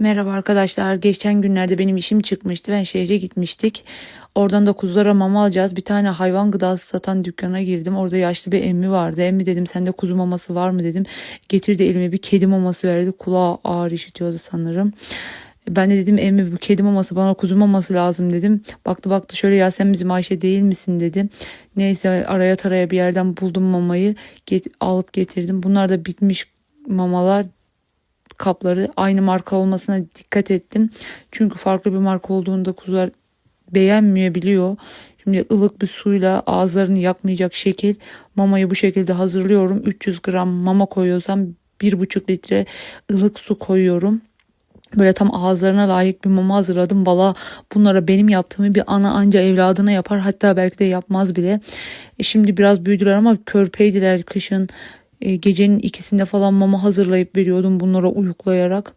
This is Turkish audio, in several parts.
Merhaba arkadaşlar. Geçen günlerde benim işim çıkmıştı. Ben şehre gitmiştik. Oradan da kuzulara mama alacağız. Bir tane hayvan gıdası satan dükkana girdim. Orada yaşlı bir emmi vardı. Emmi dedim sende kuzu maması var mı dedim. Getirdi elime bir kedi maması verdi. Kulağı ağır işitiyordu sanırım. Ben de dedim emmi bu kedi maması bana kuzu maması lazım dedim. Baktı baktı şöyle ya sen bizim Ayşe değil misin dedi. Neyse araya taraya bir yerden buldum mamayı. Get, alıp getirdim. Bunlar da bitmiş mamalar kapları aynı marka olmasına dikkat ettim. Çünkü farklı bir marka olduğunda kuzular beğenmiyor biliyor. Şimdi ılık bir suyla ağızlarını yakmayacak şekil mamayı bu şekilde hazırlıyorum. 300 gram mama koyuyorsam 1,5 litre ılık su koyuyorum. Böyle tam ağızlarına layık bir mama hazırladım. Valla bunlara benim yaptığımı bir ana anca evladına yapar. Hatta belki de yapmaz bile. E şimdi biraz büyüdüler ama körpeydiler kışın. E, gecenin ikisinde falan mama hazırlayıp veriyordum bunlara uyuklayarak.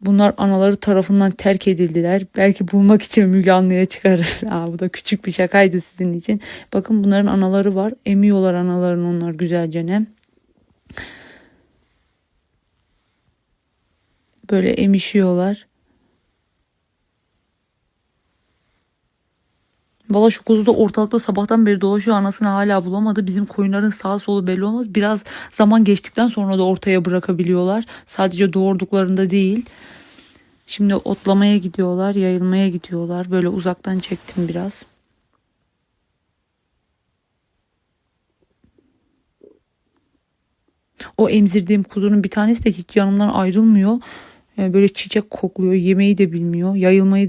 Bunlar anaları tarafından terk edildiler. Belki bulmak için Müge Anlı'ya çıkarız. Aa, bu da küçük bir şakaydı sizin için. Bakın bunların anaları var. Emiyorlar analarını onlar güzelce ne. Böyle emişiyorlar. Valla şu kuzu da ortalıkta sabahtan beri dolaşıyor anasını hala bulamadı. Bizim koyunların sağ solu belli olmaz. Biraz zaman geçtikten sonra da ortaya bırakabiliyorlar. Sadece doğurduklarında değil. Şimdi otlamaya gidiyorlar, yayılmaya gidiyorlar. Böyle uzaktan çektim biraz. O emzirdiğim kuzunun bir tanesi de hiç yanımdan ayrılmıyor. Ee, Böyle çiçek kokluyor, yemeği de bilmiyor, yayılmayı